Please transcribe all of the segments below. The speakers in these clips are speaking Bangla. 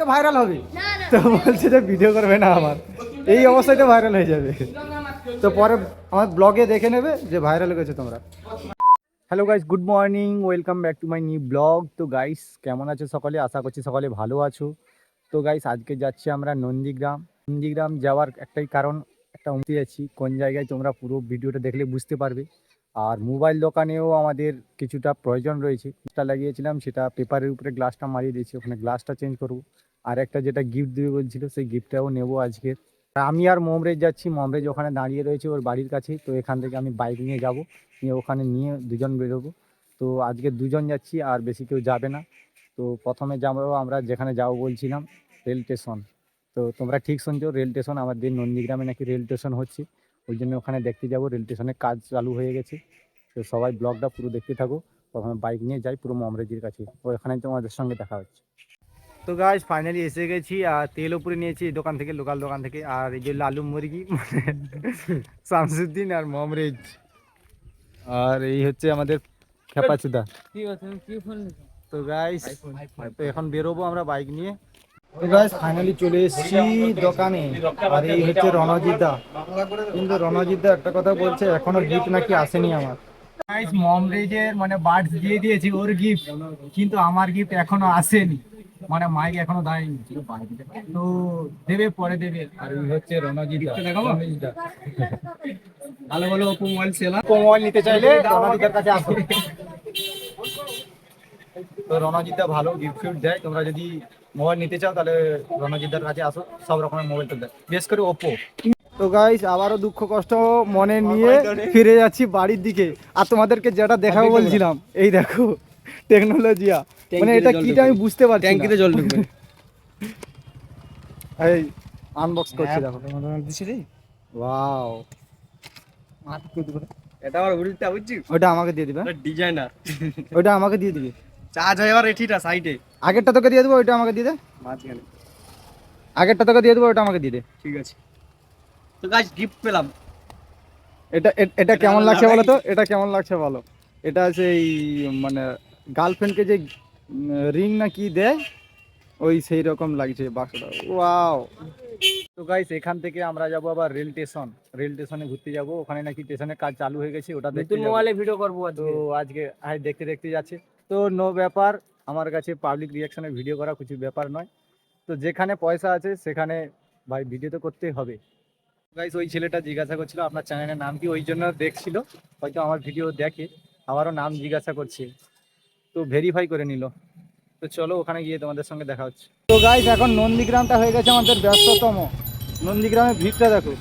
তো ভাইরাল হবে। তো বলছে যে ভিডিও করবে না আমার। এই অবস্থায় তো ভাইরাল হয়ে যাবে। তো পরে আমার ব্লগে দেখে নেবে যে ভাইরাল হয়ে গেছে তোমরা। Hello guys good morning welcome back to my new vlog তো গাইস কেমন আছো সকলে? আশা করছি সকলে ভালো আছো। তো গাইস আজকে যাচ্ছি আমরা নন্দীগ্রাম। নন্দীগ্রাম যাওয়ার একটাই কারণ একটা উমতি যাচ্ছি কোন জায়গায় তোমরা পুরো ভিডিওটা দেখলে বুঝতে পারবে। আর মোবাইল দোকানেও আমাদের কিছুটা প্রয়োজন রয়েছে। যেটা লাগিয়েছিলাম সেটা পেপারের উপরে গ্লাসটা মারিয়ে দিয়েছি। ওখানে গ্লাসটা চেঞ্জ করব। আর একটা যেটা গিফট দেবে বলছিল, সেই গিফটটাও নেব আজকে। আমি আর মমরেজ যাচ্ছি, মমরেজ ওখানে দাঁড়িয়ে রয়েছে ওর বাড়ির কাছেই, তো এখান থেকে আমি বাইক নিয়ে যাব, নিয়ে ওখানে নিয়ে দুজন বেরোবো। তো আজকে দুজন যাচ্ছি, আর বেশি কেউ যাবে না। তো প্রথমে যাব আমরা, যেখানে যাব বলছিলাম, রেল স্টেশন। তো তোমরা ঠিক শুনছো, রেল স্টেশন আমাদের নন্দীগ্রামে নাকি রেল স্টেশন হচ্ছে। ওই জন্য ওখানে দেখতে যাব, রেল স্টেশনের কাজ চালু হয়ে গেছে। তো সবাই ব্লগটা পুরো দেখতে থাকো। প্রথমে বাইক নিয়ে যাই, পুরো মমরেজির কাছে। ওখানে তোমাদের সঙ্গে দেখা হচ্ছে। তো গাছ ফাইনালি এসে গেছি, আর তেল উপরে নিয়েছি, দোকান থেকে লোকাল দোকান থেকে, আর এই যে লালু মুরগি মানে শামসুদ্দিন আর মমরেজ। আর এই হচ্ছে আমাদের খেপাচুদা। তো গাইস তো এখন বেরোবো আমরা বাইক নিয়ে। তো গাইস ফাইনালি চলে এসেছি দোকানে, আর এই হচ্ছে রণজিৎদা। কিন্তু রণজিৎদা একটা কথা বলছে, এখনও গিফট নাকি আসেনি আমার। গাইস মমরেজের মানে বার্ডস দিয়ে দিয়েছি ওর গিফট কিন্তু আমার গিফট এখনও আসেনি। মানে মাইক এখনও দেয়নি। তো দেবে পরে দেবে। আর এই হচ্ছে রণজিৎ ভালো ভালো ওপো মোবাইল সেলার মোবাইল নিতে চাইলে রণজিৎদার কাছে আসো। তো রণজিৎদা ভালো গিফট ফিফট দেয়। তোমরা যদি মোবাইল নিতে চাও তাহলে রণজিৎদার কাছে আসো। সব রকমের মোবাইল তো দেয়। বিশেষ করে ওপো। তো গাইস আবারও দুঃখ কষ্ট মনে নিয়ে ফিরে যাচ্ছি বাড়ির দিকে। আর তোমাদেরকে যেটা দেখাবো বলছিলাম এই দেখো টেকনোলজিয়া মানে এটা কিটা আমি বুঝতে পারছি ট্যাঙ্কিতে জল ঢুকবে। এই আনবক্স করছি দেখো। দিছি রে। ওয়াও এটা আবার উল্টা বুঝছিস? ওটা আমাকে দিয়ে দিবে। ডিজাইনার ওটা আমাকে দিয়ে দিবে। চার্জ হয় আবার এটিটা সাইডে আগেরটা তোকে দিয়ে দেবো ওইটা আমাকে দিয়ে দে। মাঝখানে। আগেরটা তোকে দিয়ে দেবো ওটা আমাকে দিয়ে দে। ঠিক আছে। তো গাছ গিফট পেলাম। এটা এটা কেমন লাগছে বলো তো? এটা কেমন লাগছে বলো? এটা সেই মানে গার্লফ্রেন্ডকে যে রিং না কি দেয়? ওই সেই রকম লাগছে বাক্সটা। ওয়াও! তো গাইস এখান থেকে আমরা যাব আবার রেল স্টেশন। রেল স্টেশনে ঘুরতে যাব। ওখানে নাকি স্টেশনের কাজ চালু হয়ে গেছে ওটা দেখতে মোবাইলে ভিডিও করব তো আজকে আজকে আজ দেখতে দেখতে যাচ্ছে। তো নো ব্যাপার আমার কাছে পাবলিক রিয়াকশনে ভিডিও করা কিছু ব্যাপার নয়। তো যেখানে পয়সা আছে সেখানে ভাই ভিডিও তো করতেই হবে। গাইস ওই ছেলেটা জিজ্ঞাসা করছিল আপনার চ্যানেলের নাম কি? ওই জন্য দেখছিল। হয়তো আমার ভিডিও দেখে আমারও নাম জিজ্ঞাসা করছে। তো ভেরিফাই করে নিল। তো চলো ওখানে গিয়ে তোমাদের সঙ্গে দেখা হচ্ছে। তো গাইস এখন নন্দীগ্রামটা হয়ে গেছে আমাদের ব্যস্ততম। নন্দীগ্রামের ভিড়টা দেখো।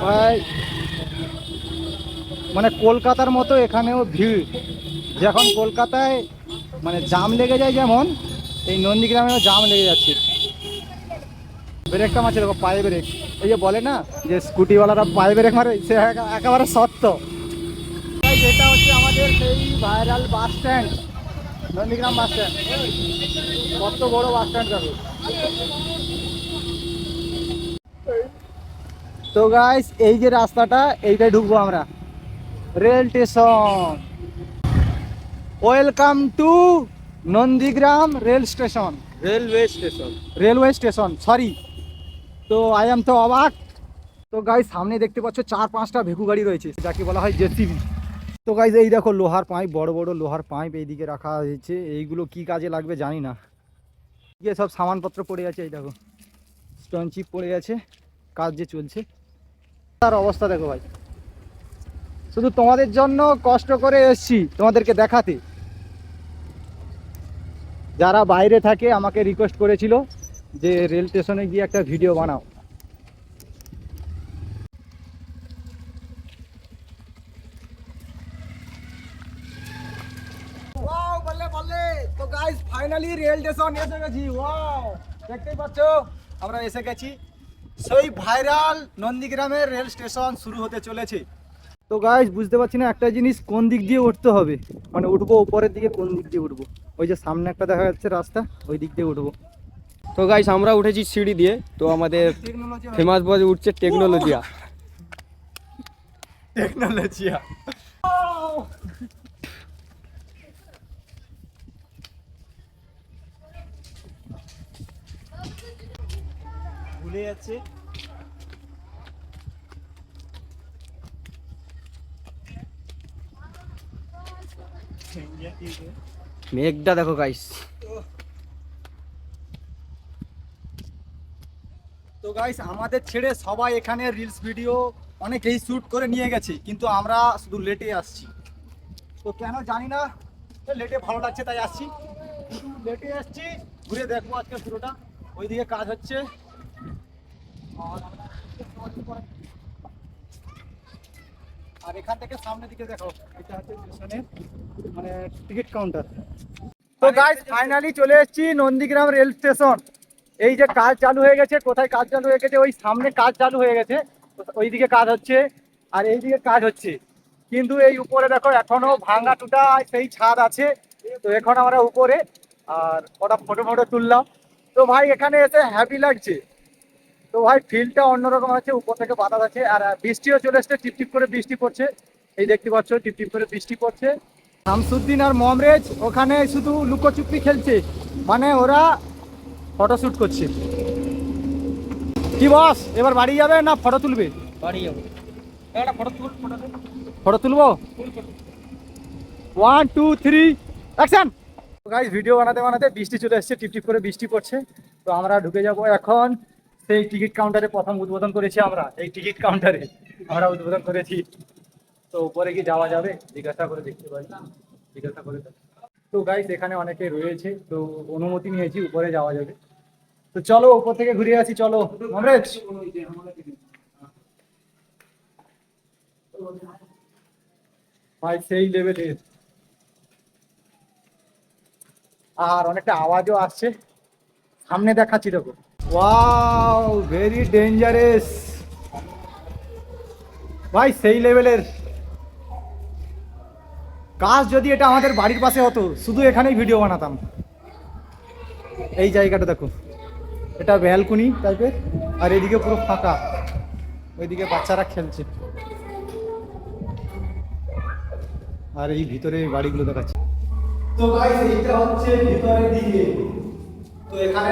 ভাই মানে কলকাতার মতো এখানেও ভিড়। যখন কলকাতায় মানে জাম লেগে যায় যেমন, এই নন্দীগ্রামেও জাম লেগে যাচ্ছে। ব্রেকটা মারছে, দেখো, পায়ে ব্রেক এই যে বলে না যে স্কুটিওয়ালারা পায়ে ব্রেক মারে, সে একা- একেবারে সত্য। এটা হচ্ছে আমাদের সেই viral bus stand Nandigram bus stand. কত বড় বাস স্ট্যান্ড দেখো তো গাইস এই যে রাস্তাটা এইটাই ঢুকবো আমরা। Rail station. Welcome to Nandigram rail station. Railway station. Railway station sorry তো আই এম তো অবাক। তো গাইস সামনে দেখতে পাচ্ছ চার পাঁচটা ভেকু গাড়ি রয়েছে যাকে বলা হয় জেসিবি। তো গাইস এই দেখো লোহার পাইপ, বড় বড় লোহার পাইপ এইদিকে রাখা হয়েছে। এইগুলো কি কাজে লাগবে জানি না। গিয়ে সব সামানপত্র পড়ে আছে, এই দেখো। স্টোন চিপ পড়ে আছে, কাজ যে চলছে। তার অবস্থা দেখো ভাই। শুধু তোমাদের জন্য কষ্ট করে এসছি, তোমাদেরকে দেখাতে। যারা বাইরে থাকে, আমাকে রিকোয়েস্ট করেছিল যে রেল স্টেশনে গিয়ে একটা ভিডিও বানাও ওয়াও বললে বললে তো গাইস ফাইনালি রেল স্টেশন এসে গেছি। ওয়াও দেখতেই পাচ্ছ আমরা এসে গেছি। সেই ভাইরাল নন্দীগ্রামের রেল স্টেশন শুরু হতে চলেছে। তো গাইস বুঝতে পারছি না একটা জিনিস কোন দিক দিয়ে উঠতে হবে? মানে উঠবো উপরের দিকে কোন দিক দিয়ে উঠবো? ওই যে সামনে একটা দেখা যাচ্ছে রাস্তা ওই দিক দিয়ে উঠবো। তো গাইস আমরা উঠেছি সিঁড়ি দিয়ে। তো আমাদের ফেমাস বাজে উঠছে টেকনোলজিয়া টেকনোলজিয়া ভুলে যাচ্ছে মেঘটা দেখো গাইস তো গাইস আমাদের ছেড়ে সবাই এখানে রিলস ভিডিও অনেকেই শ্যুট করে নিয়ে গেছে কিন্তু আমরা শুধু লেটে আসছি। তো কেন জানি না লেটে ভালো লাগছে তাই আসছি। লেটে আসছি ঘুরে দেখব আজকে পুরোটা। ওইদিকে কাজ হচ্ছে। আর এখান থেকে সামনের দিকে দেখো, এটা হচ্ছে স্টেশনের মানে টিকিট কাউন্টার তো গাইস ফাইনালি চলে এসেছি নন্দীগ্রাম রেল স্টেশন। এই যে কাজ চালু হয়ে গেছে, কোথায় কাজ চালু হয়ে গেছে, ওই সামনে কাজ চালু হয়ে গেছে। ওইদিকে কাজ হচ্ছে। আর এইদিকে কাজ হচ্ছে। কিন্তু এই উপরে দেখো, এখনও ভাঙা টুটা, সেই ছাদ আছে। তো এখন আমরা উপরে, আর ওটা ফটো ফটো তুললাম। তো ভাই, এখানে এসে হ্যাপি লাগছে। তো ভাই ফিল্ডটা অন্যরকম আছে উপর থেকে বাতাস আছে আর বৃষ্টিও চলে এসছে টিপ টিপ করে বৃষ্টি পড়ছে। এই দেখতে পাচ্ছ টিপ টিপ করে বৃষ্টি পড়ছে। শামসুদ্দিন আর মমরেজ ওখানে শুধু লুকোচুপি খেলছে মানে ওরা ফটোশ্যুট করছে। কি বস এবার বাড়ি যাবে না ফটো তুলবে? বাড়ি যাব। ফটো তুল ফটো তুল। ফটো তুলবো? One two three action video বানাতে বানাতে বৃষ্টি চলে এসেছে টিপ টিপ করে বৃষ্টি পড়ছে। তো আমরা ঢুকে যাব এখন। সেই টিকিট কাউন্টারে প্রথম উদ্বোধন করেছি আমরা। এই টিকিট কাউন্টারে আমরা উদ্বোধন করেছি। তো উপরে কি যাওয়া যাবে? জিজ্ঞাসা করে দেখতে পারি। জিজ্ঞাসা করে তো গাইস এখানে অনেকে রয়েছে, তো অনুমতি নিয়েছি, উপরে যাওয়া যাবে। তো চলো, উপর থেকে ঘুরে আসি, চলো। ভাই, সেই লেভেলের আর অনেকটা আওয়াজও আসছে। সামনে দেখাচ্ছি দেখো। ওয়াও ভেরি ডেঞ্জারাস ভাই, সেই লেভেলের কাজ যদি এটা আমাদের বাড়ির পাশে হতো, শুধু এখানেই ভিডিও বানাতাম। এই জায়গাটা দেখো। এটা ব্যালকনি টাইপের আর এদিকে পুরো ফাঁকা। ওইদিকে বাচ্চারা খেলছে। আর এই ভিতরে বাড়িগুলো দেখাচ্ছে। তো গাইস এইটা হচ্ছে ভিতরের দিকে। তো এখানে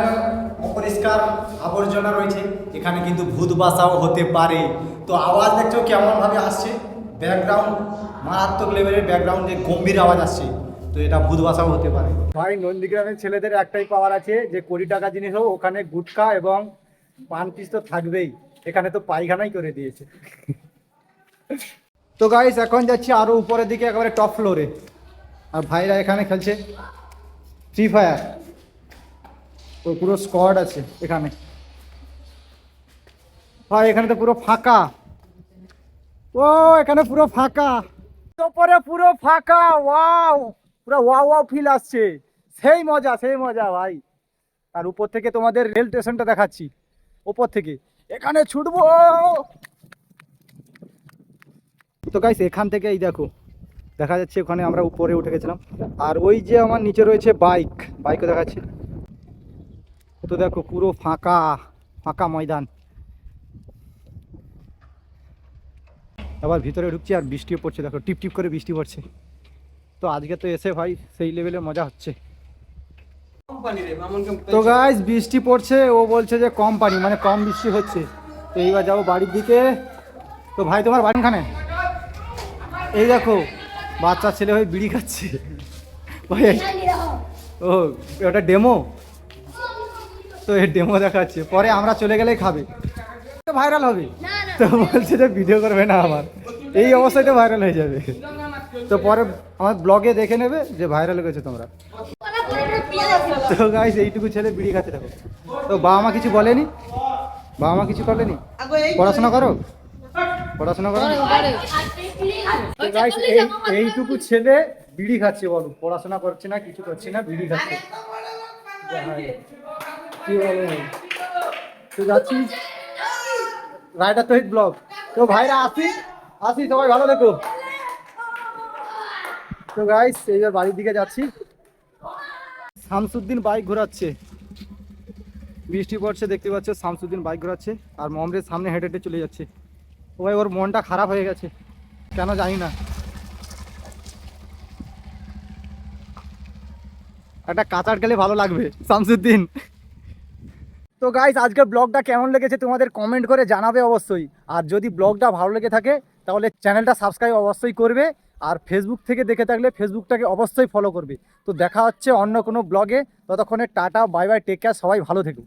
অপরিষ্কার আবর্জনা রয়েছে। এখানে কিন্তু ভূত বাসাও হতে পারে। তো আওয়াজ দেখছ কেমন ভাবে আসছে? ব্যাকগ্রাউন্ড মারাত্মক লেভেলের ব্যাকগ্রাউন্ডে গম্ভীর আওয়াজ আসছে। তো এটা ভূত বাসাও হতে পারে। ভাই, নন্দীগ্রামের ছেলেদের একটাই পাওয়ার আছে যে কোটি টাকা জিনিস হোক, ওখানে গুটখা এবং পান পিস তো থাকবেই। এখানে তো পায়খানাই করে দিয়েছে। তো গাইস এখন যাচ্ছি আরও উপরের দিকে, একেবারে টপ ফ্লোরে আর ভাইরা এখানে খেলছে ফ্রি ফায়ার তো পুরো স্কোয়াড আছে এখানে। ভাই, এখানে তো পুরো ফাঁকা। ও, এখানে পুরো ফাঁকা। উপরে পুরো ফাঁকা, ওয়াও। পুরো ওয়াও ওয়াও ফিল আসছে। সেই মজা সেই মজা ভাই। আর উপর থেকে তোমাদের রেল স্টেশনটা দেখাচ্ছি। উপর থেকে। এখানে ছুটবো। তো গাইস এখান থেকে এই দেখো। দেখা যাচ্ছে ওখানে আমরা উপরে উঠে গেছিলাম। আর ওই যে আমার নিচে রয়েছে বাইক বাইকও দেখাচ্ছে। তো দেখো পুরো ফাঁকা ফাঁকা ময়দান। আবার ভিতরে ঢুকছি আর বৃষ্টিও পড়ছে দেখো টিপ টিপ করে বৃষ্টি পড়ছে। তো আজকে তো এসে ভাই সেই লেভেলে মজা হচ্ছে। তো গাইস বৃষ্টি পড়ছে ও বলছে যে কম পানি মানে কম বৃষ্টি হচ্ছে। তো এইবার যাব বাড়ির দিকে। তো ভাই তোমার বাড়ি এখানে? এই দেখো বাচ্চা ছেলে হয়ে বিড়ি খাচ্ছে। ভাই ও ওটা ডেমো তো এর ডেমো দেখাচ্ছে। পরে আমরা চলে গেলেই খাবে। তো ভাইরাল হবে। তো বলছে যে ভিডিও করবে না আমার। এই অবস্থায় তো ভাইরাল হয়ে যাবে। তো পরে আমার ব্লগে দেখে নেবে যে ভাইরাল হয়ে গেছে তোমরা। তো গাইস এইটুকু ছেলে বিড়ি খাচ্ছে থাকো তো বাবা মা কিছু বলেনি? বাবা মা কিছু করলেনি? পড়াশোনা করো? পড়াশোনা করো? তো গাইস এই এইটুকু ছেলে বিড়ি খাচ্ছে বলো। পড়াশোনা করছে না কিছু করছে না বিড়ি খাচ্ছে। কি? তো যাচ্ছি ব্লগ। তো ভাইরা আসি আসি সবাই ভালো দেখো তো গাইস এইবার বাড়ির দিকে যাচ্ছি। শামসুদ্দিন বাইক ঘোরাচ্ছে। বৃষ্টি পড়ছে, দেখতে পাচ্ছ, শামসুদ্দিন বাইক ঘোরাচ্ছে, আর মমরের সামনে হেঁটে হেঁটে চলে যাচ্ছে। ও ভাই, ওর মনটা খারাপ হয়ে গেছে। কেন জানি না। একটা কাঁচার গেলে ভালো লাগবে, শামসুদ্দিন। তো গাইস আজকের ব্লগটা কেমন লেগেছে তোমাদের কমেন্ট করে জানাবে অবশ্যই। আর যদি ব্লগটা ভালো লেগে থাকে, তাহলে চ্যানেলটা সাবস্ক্রাইব অবশ্যই করবে, আর ফেসবুক থেকে দেখে থাকলে ফেসবুকটাকে অবশ্যই ফলো করবে। তো দেখা হচ্ছে অন্য কোনো ব্লগে ততক্ষণে tata bye bye take care সবাই ভালো থেকো।